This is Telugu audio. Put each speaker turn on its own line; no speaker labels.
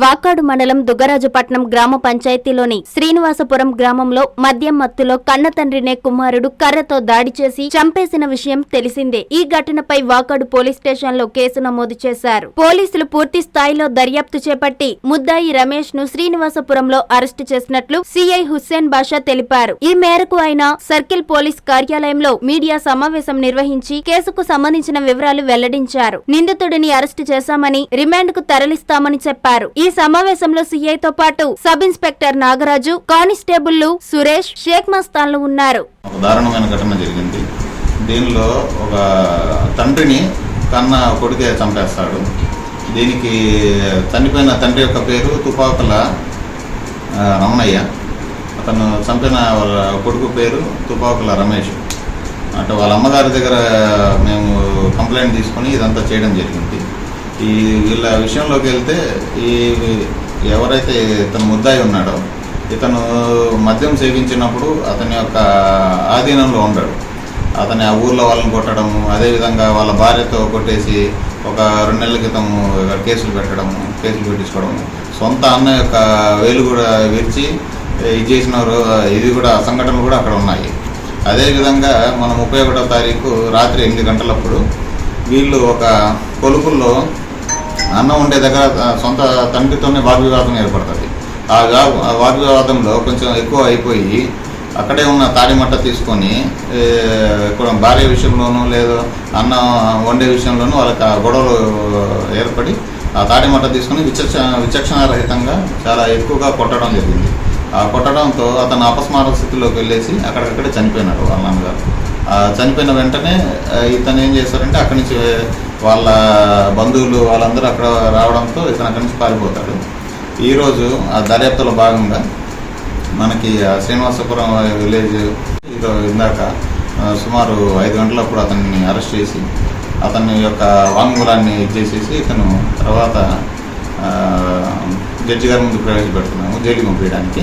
వాకాడు మండలం దుగ్గరాజుపట్నం గ్రామ పంచాయతీలోని శ్రీనివాసపురం గ్రామంలో మద్యం మత్తులో కన్న తండ్రినే కుమారుడు కర్రతో దాడి చేసి చంపేసిన విషయం తెలిసిందే. ఈ ఘటనపై వాకాడు పోలీస్ స్టేషన్లో కేసు నమోదు చేశారు. పోలీసులు పూర్తి స్థాయిలో దర్యాప్తు చేపట్టి ముద్దాయి రమేష్ను శ్రీనివాసపురంలో అరెస్టు చేసినట్లు సిఐ హుస్సేన్ బాషా తెలిపారు. ఈ మేరకు ఆయన సర్కిల్ పోలీస్ కార్యాలయంలో మీడియా సమావేశం నిర్వహించి కేసుకు సంబంధించిన వివరాలు వెల్లడించారు. నిందితుడిని అరెస్టు చేశామని రిమాండ్కు తరలిస్తామని చెప్పారు. ఈ ఈ సమావేశంలో సీఐతో పాటు sub inspector Nagaraju constable Suresh Shaik మస్తాన్లు ఉన్నారు.
ఒక దారుణమైన ఘటన జరిగింది. దీనిలో ఒక తండ్రిని కన్న కొడుకే చంపేస్తాడు. దీనికి చనిపోయిన తండ్రి యొక్క పేరు తుపాకుల రమణయ్య. అతను చంపిన వాళ్ళ కొడుకు పేరు తుపాకుల రమేష్. అంటే వాళ్ళ అమ్మగారి దగ్గర మేము కంప్లైంట్ తీసుకొని ఇదంతా చేయడం జరిగింది. ఈ వీళ్ళ విషయంలోకి వెళ్తే ఈ ఎవరైతే ఇతను ముద్దాయి ఉన్నాడో ఇతను మద్యం సేవించినప్పుడు అతని యొక్క ఆధీనంలో ఉండడు. అతని ఆ ఊర్లో వాళ్ళని కొట్టడం అదేవిధంగా వాళ్ళ భార్యతో కొట్టేసి ఒక రెండు నెలల క్రితం కేసులు పెట్టడం కేసులు పెట్టించుకోవడం సొంత అన్న యొక్క వేలు కూడా విరిచి ఇది చేసిన ఇది కూడా సంఘటనలు కూడా అక్కడ ఉన్నాయి. అదేవిధంగా మన ముప్పై ఒకటో తారీఖు రాత్రి ఎనిమిది గంటలప్పుడు వీళ్ళు ఒక కొలుపుల్లో అన్నం ఉండే దగ్గర సొంత తండ్రితోనే వాగ్వివాదం ఏర్పడుతుంది. ఆ వాగ్వివాదంలో కొంచెం ఎక్కువ అయిపోయి అక్కడే ఉన్న తాడిమట్ట తీసుకొని ఇక్కడ భార్య విషయంలోనూ లేదో అన్నం వండే విషయంలోనూ వాళ్ళకి గొడవలు ఏర్పడి ఆ తాడిమట్ట తీసుకొని విచక్ష విచక్షణారహితంగా చాలా ఎక్కువగా కొట్టడం జరిగింది. ఆ కొట్టడంతో అతను అపస్మారక స్థితిలోకి వెళ్ళేసి అక్కడికక్కడే చనిపోయినాడు వాళ్ళ నాన్నగారు. చనిపోయిన వెంటనే ఇతను ఏం చేశారంటే అక్కడి నుంచి వాళ్ళ బంధువులు వాళ్ళందరూ అక్కడ రావడంతో ఇతను అక్కడి నుంచి పారిపోతాడు. ఈరోజు ఆ దర్యాప్తులో భాగంగా మనకి ఆ శ్రీనివాసపురం విలేజ్ ఇందాక సుమారు ఐదు గంటలప్పుడు అతన్ని అరెస్ట్ చేసి అతని యొక్క వాంగ్మూలాన్ని ఇచ్చేసేసి ఇతను తర్వాత జడ్జి గారి ముందు ప్రవేశపెడుతున్నాము జైలుకి పంపించడానికి